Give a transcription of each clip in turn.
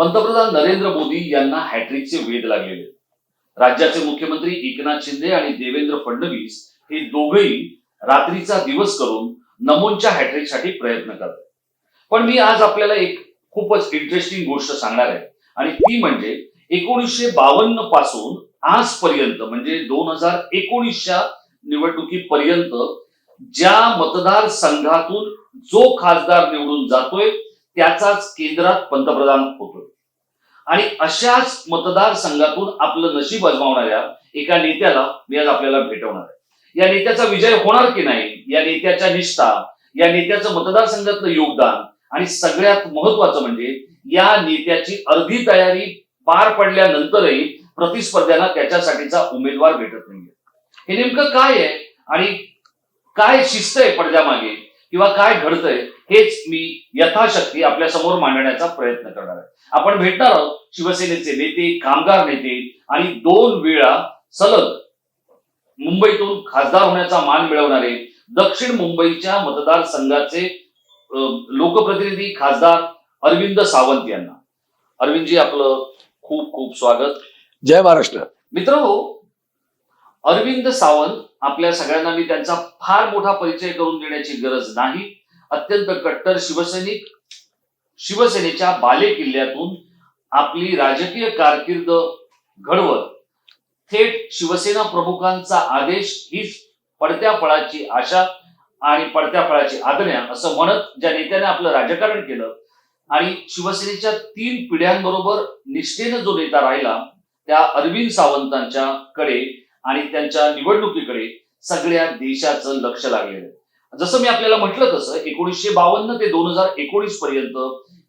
पंतप्रधान नरेंद्र मोदी यांना हॅट्रिकचे वेध लागलेले. राज्याचे मुख्यमंत्री एकनाथ शिंदे आणि देवेंद्र फडणवीस हे दोघेही रात्रीचा दिवस करून नमोंच्या हॅट्रिकसाठी प्रयत्न करतात. पण मी आज आपल्याला एक खूपच इंटरेस्टिंग गोष्ट सांगणार आहे. आणि ती म्हणजे एकोणीसशे बावन्नपासून आजपर्यंत म्हणजे दोन हजार एकोणीसच्या निवडणुकीपर्यंत ज्या मतदारसंघातून जो खासदार निवडून जातोय त्याचाच केंद्रात पंतप्रधान होतोय. आणि अशाच मतदारसंघातून आपलं नशीब अजमावणाऱ्या एका नेत्याला मी आज आपल्याला भेटवणार आहे. या नेत्याचा विजय होणार की नाही या नेत्याच्या निष्ठा या नेत्याचं मतदारसंघातलं योगदान आणि सगळ्यात महत्वाचं म्हणजे या नेत्याची अर्धी तयारी पार पडल्यानंतरही प्रतिस्पर्ध्यांना त्याच्यासाठीचा उमेदवार भेटत नाहीये. हे नेमकं काय आहे आणि काय शिस्त आहे पडद्यामागे? किंवा काय घडतंय हेच मी यथाशक्ती आपल्यासमोर मांडण्याचा प्रयत्न करणार आहे. आपण भेटणार आहोत शिवसेनेचे नेते कामगार नेते आणि दोन वेळा सलग मुंबईतून खासदार होण्याचा मान मिळवणारे दक्षिण मुंबईच्या मतदारसंघाचे लोकप्रतिनिधी खासदार अरविंद सावंत यांना. अरविंदजी आपलं खूप खूप स्वागत. जय महाराष्ट्र. मित्रांनो अरविंद सावंत आपल्या सगळ्यांना मी त्यांचा फार मोठा परिचय करून देण्याची गरज नाही. अत्यंत कट्टर शिवसैनिक शिवसेनेच्या बाले किल्ल्यातून आपली राजकीय कारकीर्द घडवत थेट शिवसेना प्रमुखांचा आदेश हीच पडत्या फळाची आशा आणि पडत्या फळाची आज्ञा असं म्हणत ज्या नेत्याने आपलं राजकारण केलं आणि शिवसेनेच्या तीन पिढ्यांबरोबर निष्ठेनं जो नेता राहिला त्या अरविंद सावंतांच्या कडे आणि त्यांच्या निवडणुकीकडे सगळ्या देशाचं लक्ष लागलेलं आहे. जसं मी आपल्याला म्हटलं तसं एकोणीसशे बावन्न ते दोन हजार एकोणीस पर्यंत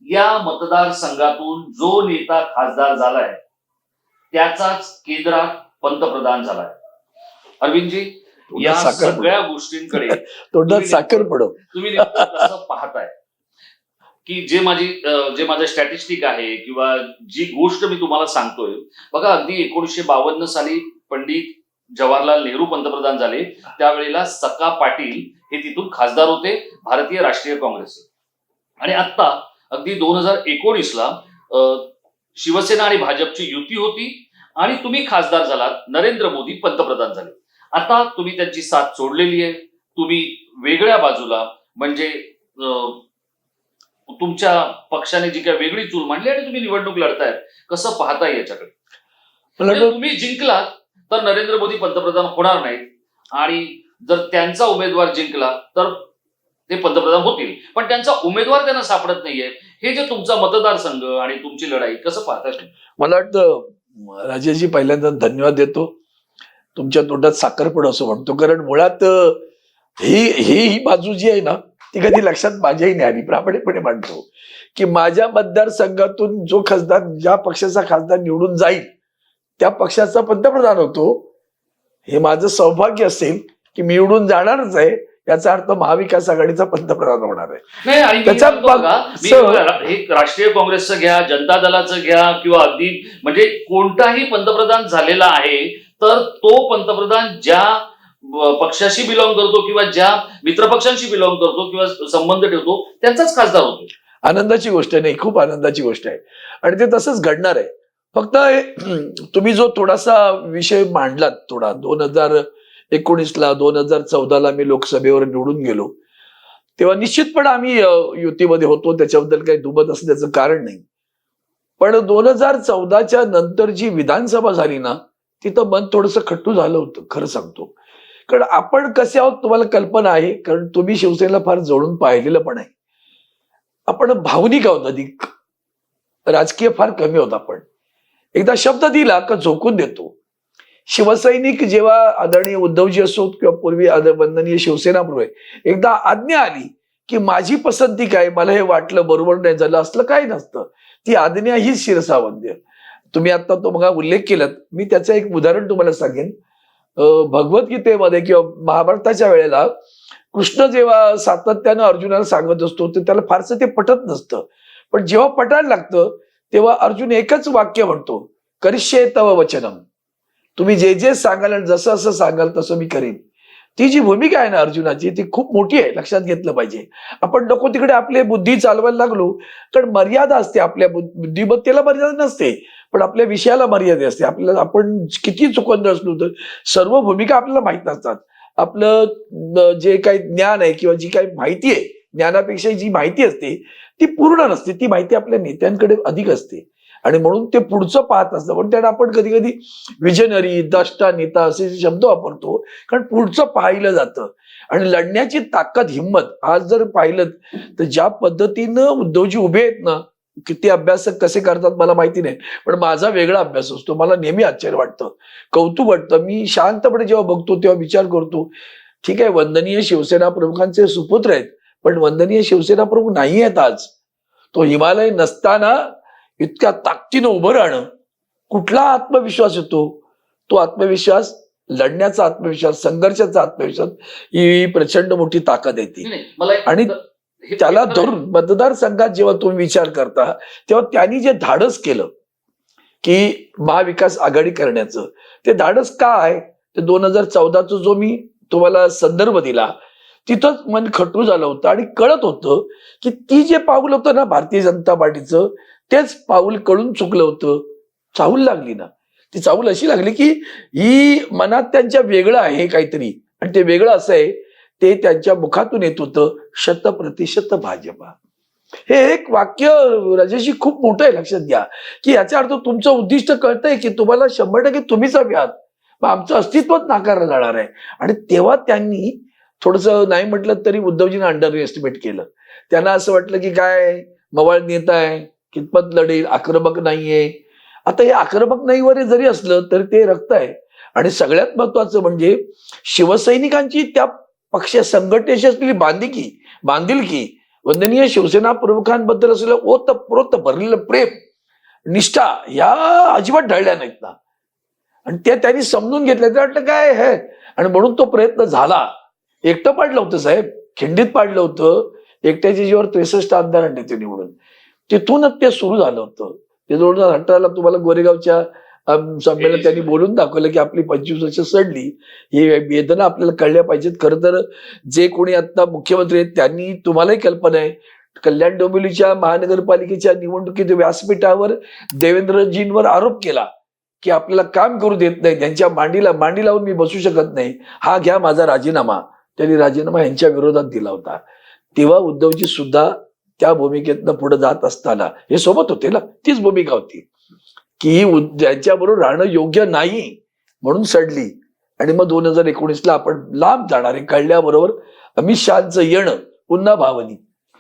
या मतदारसंघातून जो नेता खासदार झालाय त्याचाच केंद्रात पंतप्रधान झालाय. अरविंदजी या सगळ्या गोष्टींकडे तोंडात साखर पडो. तुम्ही पाहताय? की जे माझी जे माझं स्टॅटिस्टिक आहे किंवा जी गोष्ट मी तुम्हाला सांगतोय बघा अगदी एकोणीसशे बावन्न साली पंडित जवाहरलाल नेहरू पंतप्रधान झाले त्यावेळेला सका पाटील हे तिथून खासदार होते भारतीय राष्ट्रीय काँग्रेसचे आणि आता अगदी दोन हजार एकोणीसला शिवसेना आणि भाजपची युती होती आणि तुम्ही खासदार झालात नरेंद्र मोदी पंतप्रधान झाले. आता तुम्ही त्यांची साथ सोडलेली आहे तुम्ही वेगळ्या बाजूला म्हणजे तुमच्या पक्षाने जी काही वेगळी चूल मांडली आणि तुम्ही निवडणूक लढतायत कसं पाहताय याच्याकडे? म्हणजे तुम्ही जिंकलात तर नरेंद्र मोदी पंतप्रधान होणार नाहीत. आणि जर त्यांचा उमेदवार जिंकला तर ते पंतप्रधान होतील. पण त्यांचा उमेदवार त्यांना सापडत नाहीये. हे जे तुमचा मतदारसंघ आणि तुमची लढाई कसं पाहता मला वाटतं राजेशजी पहिल्यांदा धन्यवाद देतो. तुमच्या तोंडात साखरपण असं म्हणतो कारण मुळात ही ही ही बाजू जी आहे ना ती कधी लक्षात माझ्याही नाही आली. प्रामाणिकपणे मांडतो. की माझ्या मतदारसंघातून जो खासदार ज्या पक्षाचा खासदार निवडून जाईल त्या पक्षाचा पंतप्रधान होतो. हे माझं सौभाग्य असेल की मी निवडून जाणारच आहे. याचा अर्थ महाविकास आघाडीचा पंतप्रधान होणार आहे. नाही आणि मी त्याचा म्हणतो भाग- बघा, मी सर- बघा, हे राष्ट्रीय काँग्रेसचं घ्या जनता दलाचं घ्या किंवा अगदी म्हणजे कोणताही पंतप्रधान झालेला आहे तर तो पंतप्रधान ज्या पक्षाशी बिलॉंग करतो किंवा ज्या मित्रपक्षांशी बिलॉंग करतो किंवा संबंध ठेवतो त्यांचाच खासदार होतो. आनंदाची गोष्ट नाही खूप आनंदाची गोष्ट आहे. आणि ते तसंच घडणार आहे. फक्त तुम्ही जो थोडासा विषय मांडलात थोडा दोन हजार एकोणीसला दोन हजार चौदाला मी लोकसभेवर निवडून गेलो तेव्हा निश्चितपणे आम्ही युतीमध्ये होतो त्याच्याबद्दल काही दुमत असं त्याचं कारण नाही. पण दोन हजार चौदाच्या नंतर जी विधानसभा झाली ना तिथं मन थोडस खट्टू झालं होतं खरं सांगतो. कारण आपण कसे आहोत तुम्हाला कल्पना आहे कारण तुम्ही शिवसेनेला फार जवळून पाहिलेलं पण आहे. आपण भावनिक आहोत अधिक. राजकीय फार कमी आहोत आपण. एकदा शब्द दिला का झोकून देतो. शिवसैनिक जेव्हा आदरणीय उद्धवजी असोत किंवा पूर्वी आदर वंदनीय शिवसेना प्रमुख एकदा आज्ञा आली की माझी पसंती काय? मला हे वाटलं बरोबर नाही झालं असलं काही नसतं. ती आज्ञा ही शिरसावंद्य तुम्ही आता तो मग उल्लेख केलात. मी त्याचं एक उदाहरण तुम्हाला सांगेन. भगवद्गीतेमध्ये किंवा महाभारताच्या वेळेला कृष्ण जेव्हा सातत्यानं अर्जुनाला सांगत असतो तर त्याला फारसं ते पटत नसतं. पण जेव्हा पटायला लागतं तेव्हा अर्जुन एकच वाक्य म्हणतो करिष्ये तव वचनम. तुम्ही जे जे सांगाल आणि जसं असं सांगाल तसं मी करेन. ती जी भूमिका आहे ना अर्जुनाची ती खूप मोठी आहे लक्षात घेतलं पाहिजे. आपण नको तिकडे आपली बुद्धी चालवायला लागलो कारण मर्यादा असते आपल्या बुद्धिमत्तेला मर्यादा नसते पण आपल्या विषयाला मर्यादा असते. आपल्याला आपण किती चुकंद असलो तर सर्व भूमिका आपल्याला माहीत नसतात. आपलं जे काही ज्ञान आहे किंवा जी काही माहिती आहे ज्ञानापेक्षा जी माहिती असते ती पूर्ण नसते. ती माहिती आपल्या नेत्यांकडे अधिक असते. आणि म्हणून ते पुढचं पाहत असतं पण त्याला आपण कधी कधी विजनरी दष्टा नेता असे शब्द वापरतो कारण पुढचं पाहिलं जातं. आणि लढण्याची ताकद हिंमत आज जर पाहिलं तर ज्या पद्धतीनं उद्धवजी उभे आहेत ना किती अभ्यासक कसे करतात मला माहिती नाही. पण माझा वेगळा अभ्यास असतो. मला नेहमी आश्चर्य वाटतं. कौतुक वाटतं. मी शांतपणे जेव्हा बघतो तेव्हा विचार करतो. ठीक आहे वंदनीय शिवसेना प्रमुखांचे सुपुत्र आहेत. पण वंदनीय शिवसेना प्रमुख नाही आहेत आज. तो हिमालय नसताना इतक्या ताकदीनं उभं राहणं. कुठला आत्मविश्वास येतो? तो आत्मविश्वास लढण्याचा आत्मविश्वास संघर्षाचा आत्मविश्वास ही प्रचंड मोठी ताकद येते आणि त्याला धरून मतदारसंघात जेव्हा तुम्ही विचार करता तेव्हा त्यांनी जे धाडस केलं की महाविकास आघाडी करण्याचं ते धाडस का आहे? ते दोन हजार चौदाचा जो मी तुम्हाला संदर्भ दिला तिथंच मन खटू झालं होतं आणि कळत होतं की ती जे पाऊल होतं ना भारतीय जनता पार्टीचं तेच पाऊल कळून चुकलं होतं. चाहूल लागली ना. ती चाहूल अशी लागली की ही मनात त्यांच्या वेगळं आहे काहीतरी. आणि ते वेगळं असं आहे ते त्यांच्या मुखातून येत होतं शत प्रतिशत भाजपा. हे एक वाक्य राजेशी खूप मोठं आहे लक्षात घ्या. की याचा अर्थ तुमचं उद्दिष्ट कळतंय की तुम्हाला शंभर टक्के तुम्हीच हवे आहात. मग आमचं अस्तित्वच नाकारलं जाणार आहे. आणि तेव्हा त्यांनी थोडस नाही म्हटलं तरी उद्धवजीनं अंडर एस्टिमेट केलं. त्यांना असं वाटलं की काय मवाळ नेता आहे कितपत लढेल आक्रमक नाहीये. आता हे आक्रमक नाही जरी असलं तरी ते रक्त आहे. आणि सगळ्यात महत्वाचं म्हणजे शिवसैनिकांची त्या पक्ष संघटनेशी असलेली बांधिकी बांधिलकी वंदनीय शिवसेना प्रमुखांबद्दल असलेलं ओत प्रोत भरलेलं प्रेम निष्ठा या अजिबात ढळल्या नाहीत ना. आणि ते त्यांनी समजून घेतलं ते वाटलं काय हे आणि म्हणून तो प्रयत्न झाला. एकटं पाडलं होतं साहेब. खिंडीत पाडलं होतं. एकट्याच्या जीवावर त्रेसष्ट आमदार आणले ते निवडून तिथूनच ते सुरू झालं होतं. ते दोन हजार अठराला तुम्हाला गोरेगावच्या संमेलनात त्यांनी बोलून दाखवलं की आपली पंचवीस वर्ष सडली. ही वेदना आपल्याला कळल्या पाहिजेत. खरं तर जे कोणी आता मुख्यमंत्री आहेत त्यांनी तुम्हालाही कल्पना आहे. कल्याण डोंबिवलीच्या महानगरपालिकेच्या निवडणुकीत व्यासपीठावर देवेंद्रजींवर आरोप केला की आपल्याला काम करू देत नाही. त्यांच्या मांडीला मांडी लावून मी बसू शकत नाही. हा घ्या माझा राजीनामा. त्यांनी राजीनामा यांच्या विरोधात दिला होता. तेव्हा उद्धवजी सुद्धा त्या भूमिकेतनं पुढे जात असताना हे सोबत होते ना तीच भूमिका होती. की ज्यांच्याबरोबर राहणं योग्य नाही म्हणून सडली. आणि मग दोन हजार एकोणीसला आपण लांब जाणार आहे. कळल्याबरोबर अमित शहाचं येणं पुन्हा भावनी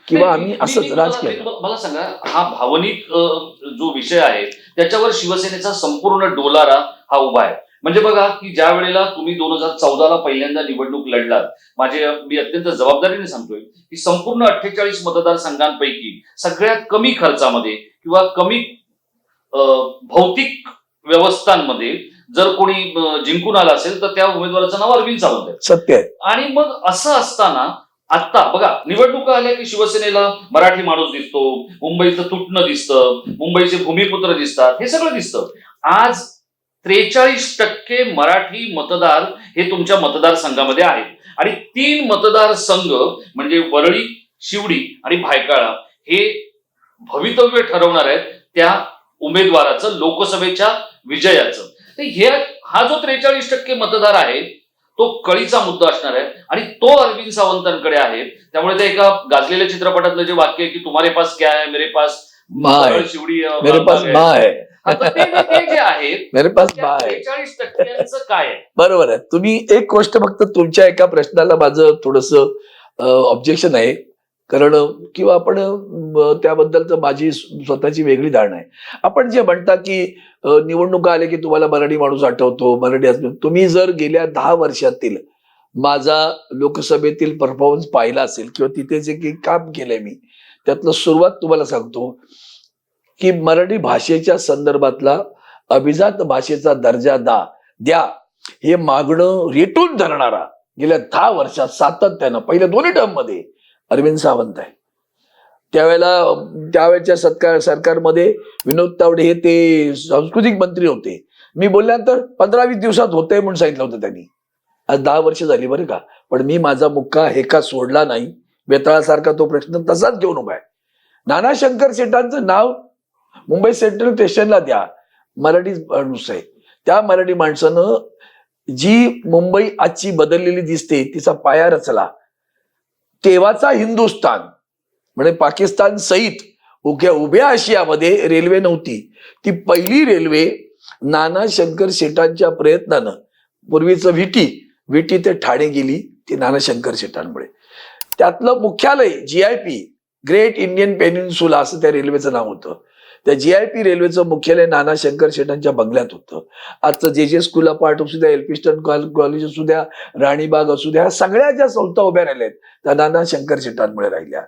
किंवा आम्ही असंच मी- राज मला- सांगा हा भावनिक जो विषय आहे त्याच्यावर शिवसेनेचा संपूर्ण डोलारा हा उभा आहे. म्हणजे बघा की ज्या वेळेला तुम्ही दोन हजार चौदाला पहिल्यांदा निवडणूक लढलात माझे मी अत्यंत जबाबदारीने सांगतोय की संपूर्ण अठ्ठेचाळीस मतदारसंघांपैकी सगळ्यात कमी खर्चामध्ये किंवा कमी भौतिक व्यवस्थांमध्ये जर कोणी जिंकून आला असेल तर त्या उमेदवाराचं नाव अरविंद सावंत आहे. सत्य आणि मग असं असताना आता बघा निवडणुका आल्या की शिवसेनेला मराठी माणूस दिसतो मुंबईचं तुटणं दिसतं मुंबईचे भूमिपुत्र दिसतात हे सगळं दिसतं. आज त्रेचाळीस टक्के मराठी मतदार हे तुमच्या मतदारसंघामध्ये आहेत. आणि तीन मतदारसंघ म्हणजे वरळी शिवडी आणि भायकाळा हे भवितव्य ठरवणार आहेत त्या उमेदवाराचं लोकसभेच्या विजयाचं. तर हे हा जो त्रेचाळीस टक्के मतदार आहे तो कळीचा मुद्दा असणार आहे आणि तो अरविंद सावंतांकडे आहे. त्यामुळे ते एका गाजलेल्या चित्रपटातलं जे वाक्य आहे की तुम्हारे पास क्या है मेरे पास शिवडी मेरे पास ते ते जे आहेत मेरे पास टक्क्यांचं काय आहे? बरोबर आहे. तुम्ही एक गोष्ट फक्त तुमच्या एका प्रश्नाला माझं थोडस ऑब्जेक्शन आहे. कारण किंवा आपण त्याबद्दल तर माझी स्वतःची वेगळी धारणा आहे. आपण जे म्हणता की निवडणुका आल्या की तुम्हाला मराठी माणूस आठवतो मराठी असतो. तुम्ही जर गेल्या दहा वर्षातील माझा लोकसभेतील परफॉर्मन्स पाहिला असेल किंवा तिथे जे काही काम केलंय मी त्यातलं सुरुवात तुम्हाला सांगतो. की मराठी भाषेच्या संदर्भातला अभिजात भाषेचा दर्जा दा द्या. हे मागणं रेटून धरणारा गेल्या दहा वर्षात सातत्यानं पहिल्या दोन्ही टर्ममध्ये अरविंद सावंत आहे. त्यावेळेला त्यावेळेच्या सत्कार सरकारमध्ये विनोद तावडे हे ते सांस्कृतिक मंत्री होते. मी बोलल्यानंतर पंधरा वीस दिवसात होतंय म्हणून सांगितलं होतं त्यांनी. आज दहा वर्ष झाली बरं का. पण मी माझा मुक्का हे का सोडला नाही? वेताळासारखा तो प्रश्न तसाच घेऊन उभा आहे. नाना शंकर शेटांचं नाव मुंबई सेंट्रल स्टेशनला द्या. मराठी माणूस आहे. त्या मराठी माणसानं जी मुंबई आजची बदललेली दिसते तिचा पाया रचला. तेव्हाचा हिंदुस्थान म्हणजे पाकिस्तान सहित उभ्या उभ्या आशियामध्ये रेल्वे नव्हती. ती पहिली रेल्वे नाना शंकर शेटांच्या प्रयत्नानं पूर्वीचं विटी विटी ते ठाणे गेली ती नाना शंकर शेटांमुळे त्यातलं मुख्यालय G I P great Indian peninsula असं त्या रेल्वेचं नाव होतं. त्या जी आय पी रेल्वेचं मुख्यालय नाना शंकर शेटांच्या बंगल्यात होतं. आजचं जे जे स्कूल पार्ट असू द्या एल्फिस्टन कॉलेज असू द्या राणीबाग असू द्या सगळ्या ज्या संस्था उभ्या राहिल्या आहेत त्या नाना शंकर शेटांमुळे राहिल्या.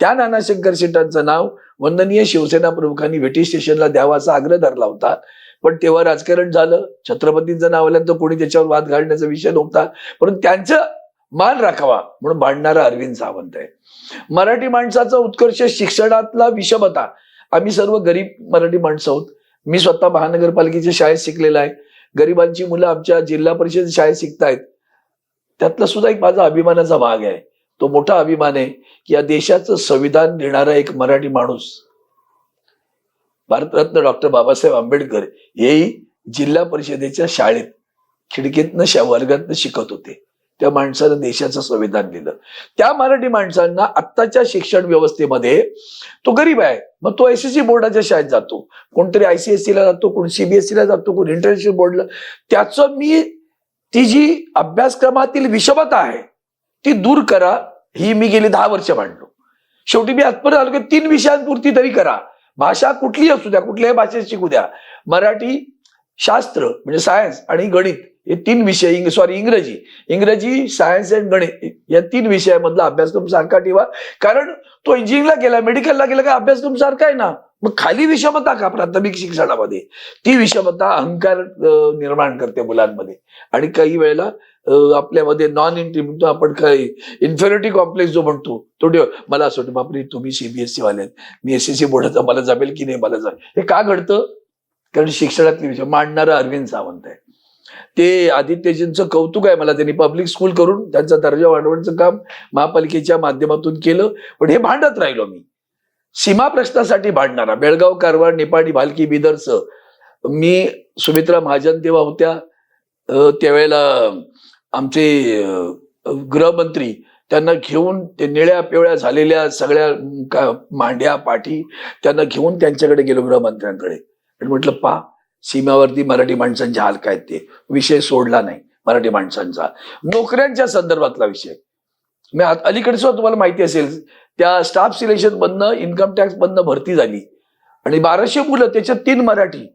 त्या नाना शंकर शेटांचं नाव वंदनीय शिवसेना प्रमुखांनी व्हेटी स्टेशनला द्यावा असा आग्रह धरला होता. पण तेव्हा राजकारण झालं. छत्रपतींचं नाव आल्यानंतर कोणी त्याच्यावर वाद घालण्याचा विषय नव्हता. परंतु त्यांचं मान राखावा म्हणून भांडणारा अरविंद सावंत आहे. मराठी माणसाचा उत्कर्ष शिक्षणातला विषमता आम्ही सर्व गरीब मराठी माणसं आहोत. मी स्वतः महानगरपालिकेच्या शाळेत शिकलेला आहे. गरिबांची मुलं आमच्या जिल्हा परिषद शाळेत शिकतायत. त्यातला सुद्धा एक माझा अभिमानाचा भाग आहे. तो मोठा अभिमान आहे की या देशाचं संविधान देणारा एक मराठी माणूस भारतरत्न डॉक्टर बाबासाहेब आंबेडकर हेही जिल्हा परिषदेच्या शाळेत खिडकीतनं शा वर्गातनं शिकत होते. त्या माणसानं देशाचं संविधान दिलं त्या मराठी माणसांना आत्ताच्या शिक्षण व्यवस्थेमध्ये तो गरीब आहे. मग तो आयसीएससी बोर्डाच्या शाळेत जातो. कोणतरी आयसीएससी ला जातो कोण सीबीएसई ला जातो कोण इंटरनॅशनल बोर्डला त्याचं मी ती जी अभ्यासक्रमातील विषमता आहे ती दूर करा. ही मी गेली दहा वर्ष मांडलो. शेवटी मी आजपर्यंत आलो की तीन विषयांपुरती तरी करा. भाषा कुठली असू द्या कुठल्याही भाषेत शिकू द्या. मराठी शास्त्र म्हणजे सायन्स आणि गणित हे तीन विषय सॉरी इंग्रजी. इंग्रजी सायन्स अँड गणित या तीन विषयामधला अभ्यासक्रम सारखा ठेवा. कारण तो इंजिनिअरिंगला गेला मेडिकलला गेला का अभ्यासक्रम सारखा आहे ना? मग खाली विषमता का प्राथमिक शिक्षणामध्ये? ती विषमता अहंकार निर्माण करते मुलांमध्ये. आणि काही वेळेला आपल्यामध्ये नॉन एंट्री म्हणतो आपण काही इन्फेरिटी कॉम्प्लेक्स जो म्हणतो तो ठेव. मला असं वाटतं बापरे तुम्ही सीबीएसई वाले मी एस एस सी बोर्डाचा मला जमेल की नाही मला जमेल. हे का घडतं? कारण शिक्षणातले म्हणजे विषय मांडणारा अरविंद सावंत आहे. ते आदित्यजींचं कौतुक आहे मला त्यांनी पब्लिक स्कूल करून त्यांचा दर्जा वाढवण्याचं काम महापालिकेच्या माध्यमातून केलं पण हे भांडत राहिलो मी. सीमा प्रश्नासाठी भांडणारा बेळगाव कारवार नेपाळी भालकी बिदरचं मी सुमित्रा महाजन तेव्हा होत्या. त्यावेळेला आमचे गृहमंत्री त्यांना घेऊन ते निळ्या पिवळ्या झालेल्या सगळ्या मांड्या पाठी त्यांना घेऊन त्यांच्याकडे गेलो गृहमंत्र्यांकडे. आणि म्हटलं पा सीमावरती मराठी माणसांचे हाल काय ते. विषय सोडला नाही मराठी माणसांचा. नोकऱ्यांच्या संदर्भातला विषय. मी अलीकडे सुद्धा तुम्हाला माहिती असेल त्या स्टाफ सिलेक्शन मधनं इन्कम टॅक्स मधनं भरती झाली. आणि बाराशे मुलं त्याच्यात तीन मराठी.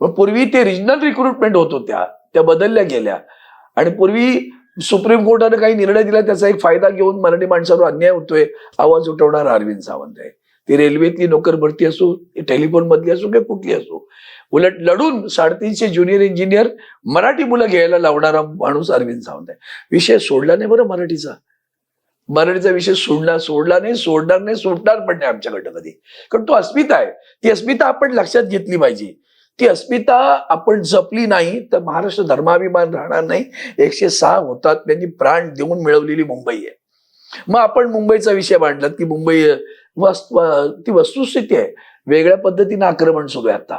पूर्वी ते रिजनल रिक्रुटमेंट होत होत्या त्या बदलल्या गेल्या. आणि पूर्वी सुप्रीम कोर्टाने काही निर्णय दिला त्याचा एक फायदा घेऊन मराठी माणसावर अन्याय होतोय आवाज उठवणार अरविंद सावंत आहे. ती रेल्वेतली नोकर भरती असो टेलिफोन मधली असो किंवा कुठली असो. उलट लढून साडेतीनशे ज्युनियर इंजिनियर मराठी मुलं घ्यायला लावणारा माणूस अरविंद सावंत आहे. विषय सोडला नाही बरं मराठीचा. मराठीचा विषय सोडला सोडला नाही सोडणार नाही सोडणार पण नाही आमच्याकडनं कधी कारण तो अस्मिता आहे. ती अस्मिता आपण लक्षात घेतली पाहिजे. ती अस्मिता आपण जपली नाही तर महाराष्ट्र धर्माभिमान राहणार नाही. एकशे सहा होतात त्यांनी प्राण देऊन मिळवलेली मुंबई आहे. मग आपण मुंबईचा विषय मांडलात की मुंबई ती वस्तुस्थिती आहे. वेगळ्या पद्धतीनं आक्रमण सुरू आहे आता.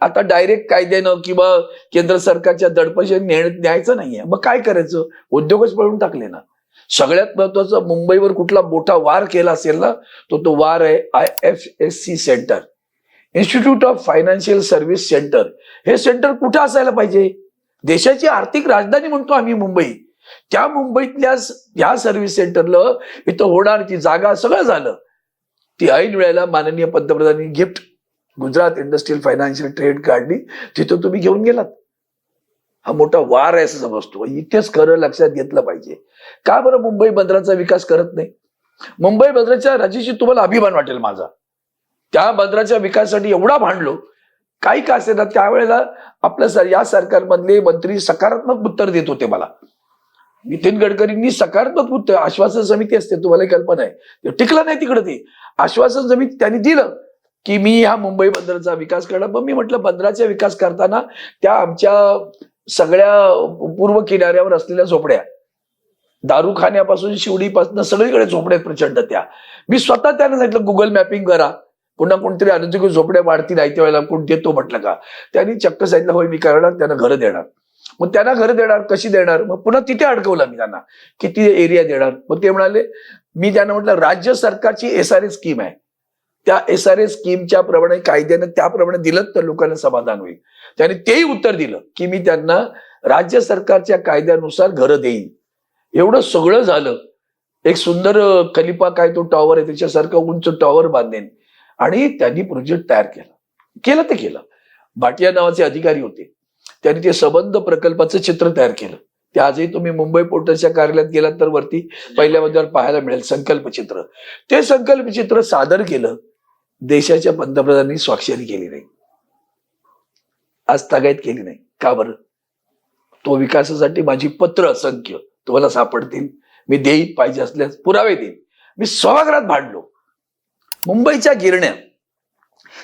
आता डायरेक्ट कायद्यानं किंवा केंद्र सरकारच्या दडपशाने न्याय न्यायचं नाहीये. मग काय करायचं? उद्योगच पळून टाकले ना. सगळ्यात महत्वाचं मुंबईवर कुठला मोठा वार केला असेल ना तो तो वार आहे I F S C centre institute of financial service centre हे सेंटर कुठं असायला पाहिजे? देशाची आर्थिक राजधानी म्हणतो आम्ही मुंबई. त्या मुंबईतल्या ह्या सर्व्हिस सेंटरला इथं होणार ती जागा सगळं झालं. ती ऐन वेळेला माननीय पंतप्रधानांनी GIFT Gujarat industrial financial trade काढली तिथं तुम्ही घेऊन गेलात. हा मोठा वार आहे असं समजतो. इथेच खरं लक्षात घेतलं पाहिजे. का बरं मुंबई बंदराचा विकास करत नाही? मुंबई बंदराच्या राजीशी तुम्हाला अभिमान वाटेल माझा. त्या बंदराच्या विकासासाठी एवढा भांडलो. काही का असेना त्यावेळेला आपल्या सर या सरकारमधले मंत्री सकारात्मक उत्तर देत होते मला. नितीन गडकरींनी सकारात्मक उत्तर आश्वासन समिती असते तुम्हाला कल्पना आहे. टिकलं नाही तिकडे ते. आश्वासन जमीन त्यांनी दिलं की मी ह्या मुंबई बंदराचा विकास करणार पण मी म्हटलं बंदराचा विकास करताना त्या आमच्या सगळ्या पूर्व किनाऱ्यावर असलेल्या झोपड्या दारूखान्यापासून शिवडीपासून सगळीकडे झोपड्या प्रचंड त्या. मी स्वतः त्यांना सांगितलं गुगल मॅपिंग करा पुन्हा कोणतरी अनधिकृत झोपड्या वाढतील आयत्या वेळेला कोण देतो? म्हटलं का? त्यांनी चक्क सांगितलं होय मी करणार त्यांना घरं देणार. मग त्यांना घरं देणार कशी देणार? मग पुन्हा तिथे अडकवलं मी त्यांना. किती एरिया देणार? मग ते म्हणाले मी त्यांना म्हटलं राज्य सरकारची एस आर ए स्कीम आहे. त्या एस आर ए स्कीमच्या प्रमाणे कायद्यानं त्याप्रमाणे दिलं तर लोकांना समाधान होईल. त्याने तेही उत्तर दिलं की मी त्यांना राज्य सरकारच्या कायद्यानुसार घरं देईन. एवढं सगळं झालं. एक सुंदर खलिफा काय तो टॉवर आहे त्याच्यासारखं उंच टॉवर बांधेन. आणि त्यांनी प्रोजेक्ट तयार केला. केलं ते केलं. भाटिया नावाचे अधिकारी होते. त्यांनी ते संबंध प्रकल्पाचं चित्र तयार केलं. ते आजही तुम्ही मुंबई पोर्टलच्या कार्यालयात गेलात तर वरती पहिल्या मजल्यावर पाहायला मिळेल संकल्प चित्र ते संकल्प चित्र सादर केलं देशाच्या पंतप्रधानांनी स्वाक्षरी केली नाही. आज तागायत केली नाही. का बरं? तो विकासासाठी माझी पत्र असंख्य. तुम्हाला सापडतील. मी देईन पाहिजे असल्यास पुरावे देईन. मी सभागृहात भांडलो. मुंबईच्या गिरण्या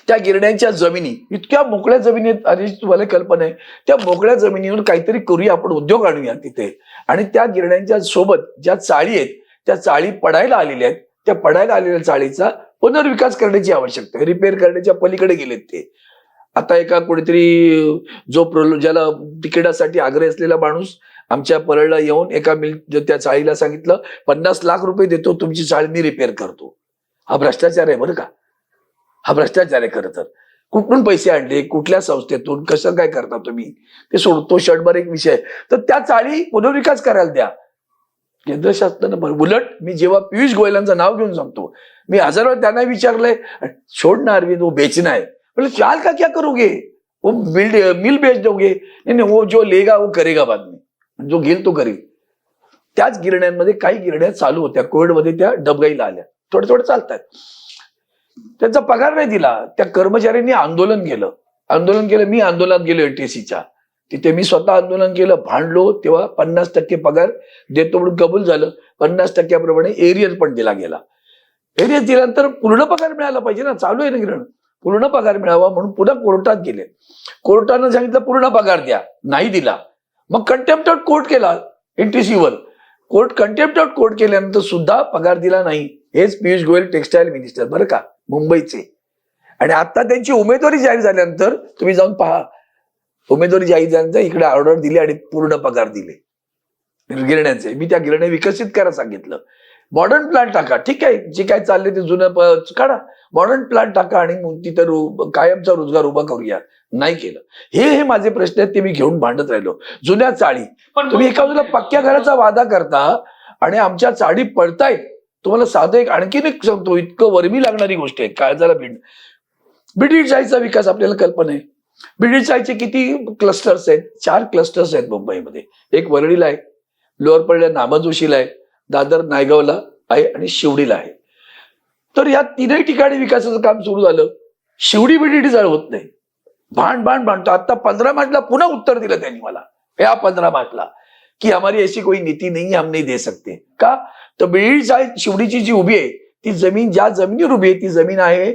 त्या गिरण्यांच्या जमिनी इतक्या मोकळ्या जमिनीत आणि तुम्हाला कल्पना आहे त्या मोकळ्या जमिनीवर काहीतरी करूया आपण उद्योग आणूया तिथे. आणि त्या गिरण्यांच्या सोबत ज्या चाळी आहेत त्या चाळी पडायला आलेल्या आहेत त्या पडायला आलेल्या चाळीचा पुनर्विकास करण्याची आवश्यकता आहे. रिपेअर करण्याच्या पलीकडे गेलेत ते. आता एका कोणीतरी जो प्रलो ज्याला तिकिटासाठी आग्रह असलेला माणूस आमच्या परळला येऊन एका मिल त्या चाळीला सांगितलं पन्नास लाख रुपये देतो तुमची चाळी मी रिपेअर करतो. हा भ्रष्टाचार आहे बरं का? हा भ्रष्टाचार आहे खरं तर. कुठून पैसे आणले कुठल्या संस्थेतून कसं काय करता तुम्ही? ते सोडतो षटभर एक विषय. तर त्या चाळी पुनर्विकास करायला द्या. केंद्र शासनानं उलट मी जेव्हा पियुष गोयलांचं नाव घेऊन सांगतो मी हजार वेळा त्यांना विचारलंय छोड ना अरविंद वो बेचना आहे म्हणजे चाल का क्या करोगे वो मिल मिल बेच दोगे. नाही वो जो लेगा वो करेगा बाद में. जो घेईल तो करेल. त्याच गिरण्यांमध्ये काही गिरण्या चालू होत्या. कोविडमध्ये त्या डबगाईला आल्या. थोड्या थोड्या चालतात. त्यांचा पगार नाही दिला. त्या कर्मचाऱ्यांनी आंदोलन केलं. आंदोलन केलं. मी आंदोलनात गेलो एटीसीच्या तिथे मी स्वतः आंदोलन केलं. भांडलो. तेव्हा पन्नास टक्के पगार देतो म्हणून कबूल झालं. पन्नास टक्क्याप्रमाणे एरियर पण दिला गेला. एरियस दिल्यानंतर पूर्ण पगार मिळाला पाहिजे ना. चालू आहे ना गिरण पूर्ण पगार मिळावा म्हणून पुन्हा कोर्टात गेले. कोर्टानं सांगितलं पूर्ण पगार द्या. नाही दिला. मग कंटेम्प्ट ऑफ कोर्ट केला एनटीसीवर कोर्ट कंटेम्प्ट ऑफ कोर्ट केल्यानंतर सुद्धा पगार दिला नाही. हेच पियुष गोयल टेक्सटाईल मिनिस्टर बरं का? मुंबईचे. आणि आता त्यांची उमेदवारी जाहीर झाल्यानंतर तुम्ही जाऊन पहा. उमेदवारी जाहीर झाल्यानंतर इकडे ऑर्डर दिली आणि पूर्ण पगार दिले. गिरण्याचे. मी त्या गिरण्या विकसित करा सांगितलं. मॉडर्न प्लान टाका. ठीक आहे. जे काय चालले ते जुनं काढा. मॉडर्न प्लान टाका आणि तिथं कायमचा रोजगार उभा करूया. नाही केलं. हे हे माझे प्रश्न आहेत ते मी घेऊन भांडत राहिलो. जुन्या चाळी. तुम्ही एका बाजूला पक्क्या घराचा वादा करता आणि आमच्या चाळी पडतायत तुम्हाला साधं एक आणखीन एक सांगतो इतकं वर्मी लागणारी गोष्ट आहे. काळजाला भिंड ब्रिटिश शाहीचा विकास आपल्याला कल्पना आहे. ब्रिटिश शाहीचे किती क्लस्टर्स आहेत? चार क्लस्टर्स आहेत मुंबईमध्ये. एक वरळीला आहे लोअर पडल्या नामजोशीला आहे दादर नायगावला आहे आणि शिवडीला आहे. तर या तीनही ठिकाणी विकासाचं काम सुरू झालं. शिवडी ब्रिटिश चाळ होत नाही. भांड भांड भांडतो आता पंधरा मार्चला पुन्हा उत्तर दिलं त्यांनी मला. या पंधरा मार्चला कि हमारी ऐसी कोई नीति नहीं है हम नहीं दे सकते का? तर बीड शिवडीची जी उभी आहे ती जमीन ज्या जमिनीवर उभी आहे ती जमीन आहे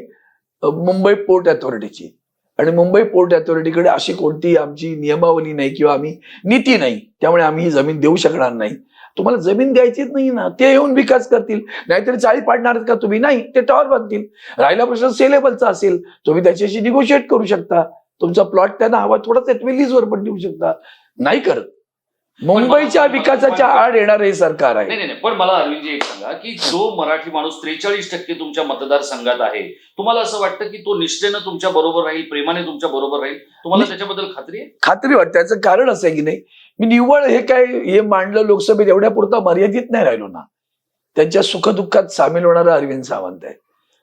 मुंबई पोर्ट अथॉरिटीची. आणि मुंबई पोर्ट अथॉरिटीकडे अशी कोणती आमची नियमावली नाही किंवा आम्ही नीती नाही त्यामुळे आम्ही ही जमीन देऊ शकणार नाही. तुम्हाला जमीन द्यायचीच नाही ना ते येऊन विकास करतील. नाहीतरी चाळी पाडणार आहेत का तुम्ही? नाही ते टॉवर बांधतील राहिला प्रश्न सेलेबलचा असेल तुम्ही त्याच्याशी निगोशिएट करू शकता. तुमचा प्लॉट त्यांना हवा थोडासा तुम्ही लीजवर पण देऊ शकता. नाही करत. मुंबईच्या विकासाच्या आड येणार हे सरकार आहे. नाही. पण मला अरविंदजी एक सांगा की जो मराठी माणूस त्रेचाळीस टक्के तुमच्या मतदारसंघात आहे तुम्हाला असं वाटतं की तो निष्ठेनं तुमच्या बरोबर राहील प्रेमाने तुमच्या बरोबर राहील? तुम्हाला त्याच्याबद्दल खात्री आहे? खात्री वाटते. त्याचं कारण असं आहे की नाही मी निव्वळ हे काय हे मांडलं लोकसभेत एवढ्या पुरता मर्यादित नाही राहिलो ना. त्यांच्या सुखदुःखात सामील होणारा अरविंद सावंत आहे.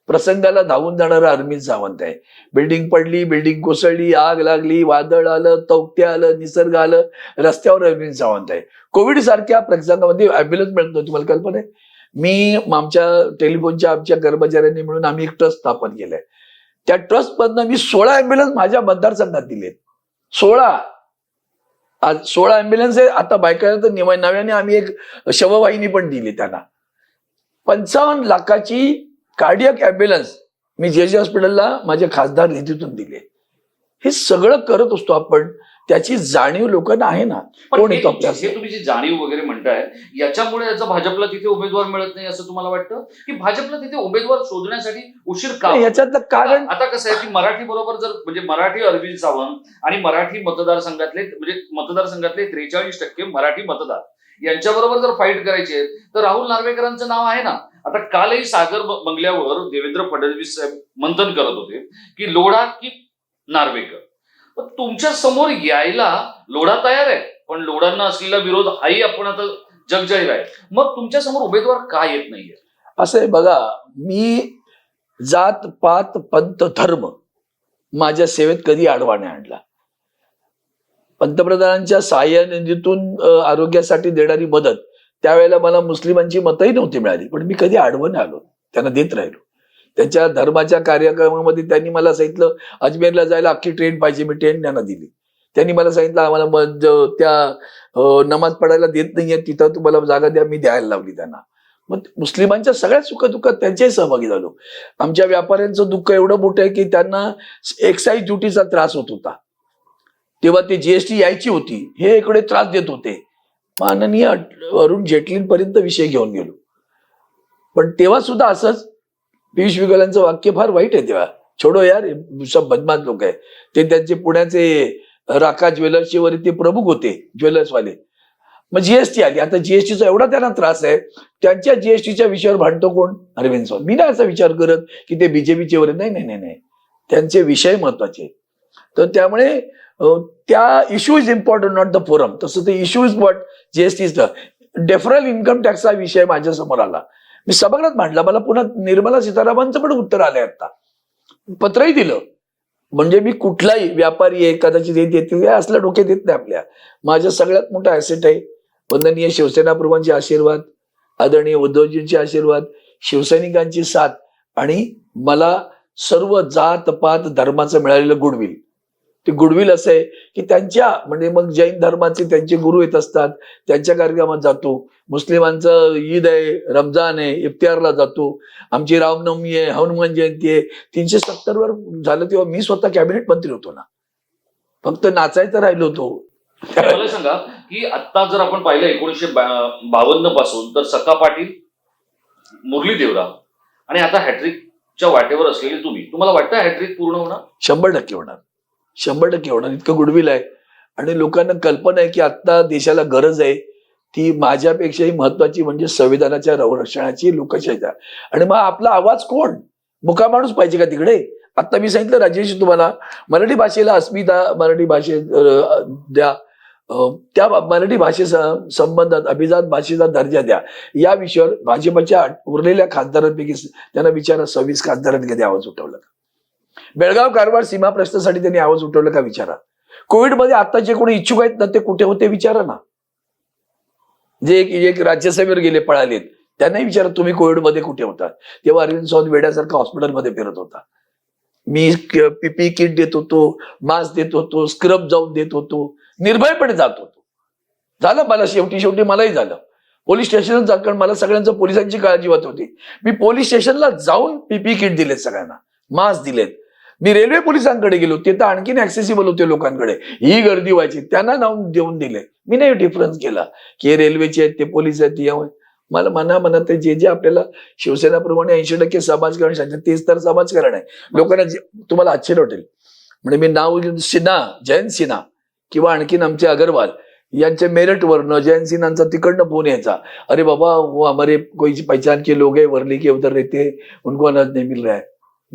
प्रसंगाला धावून जाणारा अरविंद सावंत आहे. बिल्डिंग पडली बिल्डिंग कोसळली आग लागली वादळ आलं तौक्ते आलं निसर्ग आलं रस्त्यावर अरविंद सावंत आहे. कोविड सारख्या प्रसंगामध्ये अँब्युलन्स मिळत नव्हती तुम्हाला कल्पना आहे? मी आमच्या टेलिफोनच्या आमच्या कर्मचाऱ्यांनी मिळून आम्ही एक ट्रस्ट स्थापन केलंय. त्या ट्रस्ट मधनं मी सोळा अँब्युलन्स माझ्या मतदारसंघात दिलेत. सोळा. आज सोळा अँब्युलन्स आहे आता बायकांना निव नव्याने आम्ही एक शववाहिनी पण दिली त्यांना. पंचावन्न लाखाची कार्डियक अँब्युलन्स मी जे जे हॉस्पिटलला माझ्या खासदार निधीतून दिले. हे सगळं करत असतो आपण त्याची जाणीव लोकांना आहे ना? कोण हे येतो हे तुम्ही जी जाणीव वगैरे म्हणताय याच्यामुळे याचा भाजपला तिथे उमेदवार मिळत नाही असं तुम्हाला वाटतं? की भाजपला तिथे उमेदवार शोधण्यासाठी उशीर का होतो? याच्यातलं कारण आता कसं आहे की मराठी बरोबर जर म्हणजे मराठी अरविंद सावंत आणि मराठी मतदारसंघातले म्हणजे मतदारसंघातले त्रेचाळीस टक्के मराठी मतदार. यांच्याबरोबर जर फाईट करायची तर राहुल नार्वेकरांचं नाव आहे ना? आता कालही सागर बंगल्यावर देवेंद्र फडणवीस साहेब मंथन करत होते की लोढा की नार्वेकर. तुमच्यासमोर यायला लोढा तयार आहे पण लोढांना असलेला विरोध हाही आपण आता जगजाहीर आहे. मग तुमच्यासमोर उमेदवार का येत नाहीये? असं आहे बघा मी जात पात पंत धर्म माझ्या सेवेत कधी आडवाने आणला. पंतप्रधानांच्या सहाय्य निधीतून आरोग्यासाठी देणारी मदत त्यावेळेला मला मुस्लिमांची मतही नव्हती मिळाली पण मी कधी आडवण आलो त्यांना देत राहिलो. त्यांच्या धर्माच्या कार्यक्रमामध्ये त्यांनी मला सांगितलं अजमेरला जायला अख्खी ट्रेन पाहिजे मी ट्रेन त्यांना दिली. त्यांनी मला सांगितलं आम्हाला मग त्या नमाज पडायला देत नाहीये तिथं तुम्हाला जागा द्या मी द्यायला लावली त्यांना. मग मुस्लिमांच्या सगळ्या सुखदुःखात त्यांच्याही सहभागी झालो. आमच्या व्यापाऱ्यांचं दुःख एवढं मोठं आहे की त्यांना एक्साईज ड्युटीचा त्रास होत होता. तेव्हा ते जीएसटी यायची होती हे इकडे त्रास देत होते. माननीय अरुण जेटलींपर्यंत विषय घेऊन गेलो. पण तेव्हा सुद्धा असंच पियुष विगलांचं वाक्य फार वाईट आहे तेव्हा. छोडो यार सब बदमाश लोक आहे. ते त्यांचे पुण्याचे राका ज्वेलर्सचे वरी ते प्रमुख होते ज्वेलर्सवाले. मग जीएसटी आली. आता जीएसटीचा एवढा त्यांना त्रास आहे. त्यांच्या जीएसटीच्या विषयावर भांडतो कोण? अरविंद स्वामी. मी नाही असा विचार करत की ते बीजेपीचे वगैरे. नाही नाही नाही नाही. त्यांचे विषय महत्त्वाचे. तर त्यामुळे त्या issue is important not the forum तसं ते issue is what GST is the deferral income टॅक्सचा विषय माझ्यासमोर आला. मी सभागृहात मांडला मला पुन्हा निर्मला सीतारामनचं पण उत्तर आलंय आता. पत्रही दिलं. म्हणजे मी कुठलाही व्यापारी आहे कदाचित येत देतील असलं डोक्यात येत नाही आपल्या. माझ्या सगळ्यात मोठा ॲसेट आहे. वंदनीय शिवसेना प्रमुखांचे आशीर्वाद आदरणीय उद्धवजींचे आशीर्वाद शिवसैनिकांची साथ आणि मला सर्व जात पात धर्माचं मिळालेलं गुडविल ते गुडविल असं आहे की त्यांच्या म्हणजे मग जैन धर्माचे त्यांचे गुरु येत असतात त्यांच्या कार्यक्रमात जातो. मुस्लिमांचं ईद आहे रमजान आहे इफ्तियारला जातो. आमची रामनवमी आहे हनुमान जयंती आहे. तीनशे सत्तर वर झालं तेव्हा मी स्वतः कॅबिनेट मंत्री होतो ना. फक्त नाचायचं राहिलो होतो. मला सांगा की आता जर आपण पाहिलं एकोणीसशे बावन्नपासून तर सका पाटील मुरली देवरा आणि आता हॅट्रिकच्या वाटेवर असलेले तुम्ही. तुम्हाला वाटतं हॅट्रिक पूर्ण होणार? शंभर टक्के होणार. शंभर टक्के होणार इतकं गुडविल आहे. आणि लोकांना कल्पना आहे की आता देशाला गरज आहे ती माझ्यापेक्षाही महत्वाची म्हणजे संविधानाच्या रक्षणाची लोकशाहीचा. आणि मग आपला आवाज कोण? मुका माणूस पाहिजे का तिकडे? आता मी सांगितलं राजेश तुम्हाला मराठी भाषेला अस्मिता मराठी भाषे द्या. त्या मराठी भाषे संबंधात अभिजात भाषेचा दर्जा द्या. या विषयावर भाजपच्या उरलेल्या खासदारांपैकी त्यांना विचारा सव्वीस खासदारांनी कधी आवाज उठवला? बेळगाव कारवार सीमा प्रश्नासाठी त्यांनी आवाज उठवला का विचारा. कोविडमध्ये आता जे कोणी इच्छुक आहेत ना ते कुठे होते विचारा ना. जे एक एक राज्यसभेवर गेले पळालेत त्यांनाही विचारा तुम्ही कोविडमध्ये कुठे होता. तेव्हा अरविंद सावंत वेड्यासारखा हॉस्पिटलमध्ये फिरत होता. मी पीपी किट देत होतो मास्क देत होतो स्क्रब जाऊन देत होतो निर्भयपणे जात होतो. झालं मला शेवटी शेवटी मलाही झालं. पोलीस स्टेशनच जा कारण मला सगळ्यांचं पोलिसांची काळजी वाटत होती. मी पोलीस स्टेशनला जाऊन पीपी किट दिलेत सगळ्यांना. मास्क दिलेत. मी रेल्वे पोलिसांकडे गेलो ते तर आणखीन ऍक्सेसिबल होते लोकांकडे. ही गर्दी व्हायची. त्यांना नाव देऊन दिले. मी नाही डिफरन्स केला. की हे रेल्वेचे आहेत ते पोलीस आहेत ते मला मना मनात जे जे आपल्याला शिवसेनाप्रमाणे ऐंशी टक्के समाजकारण सांगतात तेच तर समाजकारण आहे. लोकांना जे- तुम्हाला आश्चर्य वाटेल. म्हणजे मी नाव सिन्हा जयंत सिन्हा किंवा आणखीन आमचे अगरवाल यांच्या मेरठवरनं जयंत सिन्हांचा तिकडनं फोन यायचा. अरे बाबा वो हमारे कोई पहचान के लोग है वर्ली के उधर रहते उनको अनाज नहीं मिल रहा है.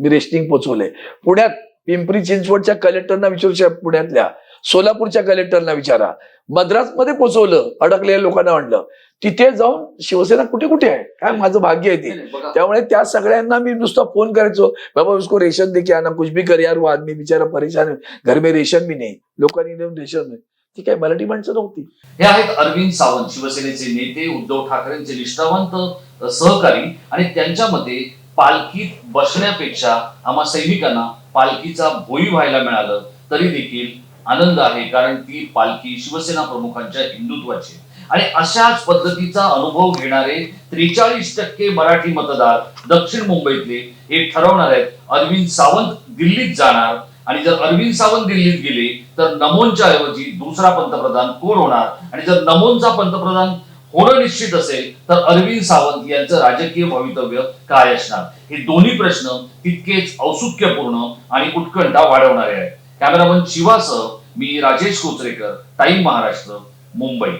मी रेस्टिंग पोचवलंय. पुण्यात पिंपरी चिंचवडच्या कलेक्टरना विचारू पुण्यातल्या. सोलापूरच्या कलेक्टरना विचारा. मद्रासमध्ये पोचवलं अडकलेल्या लोकांना म्हणलं तिथे जाऊन शिवसेना कुठे कुठे आहे? काय माझं भाग्य आहे ते? त्यामुळे त्या सगळ्यांना मी नुसता फोन करायचो. बाबा उसको रेशन दे के आना कुछ भी कर यार वो आदमी बिचारा परेशान घर में रेशन भी नाही. लोकांनी नेऊन रेशन नाही. ती काय मराठी माणसं नव्हती. हे आहेत अरविंद सावंत शिवसेनेचे नेते उद्धव ठाकरेंचे निष्ठावंत सहकारी आणि त्यांच्यामध्ये पालखीत बसण्यापेक्षा आम्हा सैनिकांना पालखीचा भोई व्हायला मिळालं तरी देखील आनंद आहे कारण ती पालखी शिवसेना प्रमुखांच्या हिंदुत्वाची आणि अशाच पद्धतीचा अनुभव घेणारे त्रेचाळीस टक्के मराठी मतदार दक्षिण मुंबईतले हे ठरवणार आहेत. अरविंद सावंत दिल्लीत जाणार. आणि जर अरविंद सावंत दिल्लीत गेले तर नमोनच्या ऐवजी दुसरा पंतप्रधान कोण होणार? आणि जर नमोनचा पंतप्रधान होणं निश्चित असेल तर अरविंद सावंत यांचं राजकीय भवितव्य काय असणार? हे दोन्ही प्रश्न तितकेच औत्सुक्यपूर्ण आणि उत्कंठा वाढवणारे आहेत. कॅमेरामन शिवासह मी राजेश कोचरेकर टाइम महाराष्ट्र मुंबई.